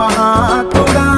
महात्मा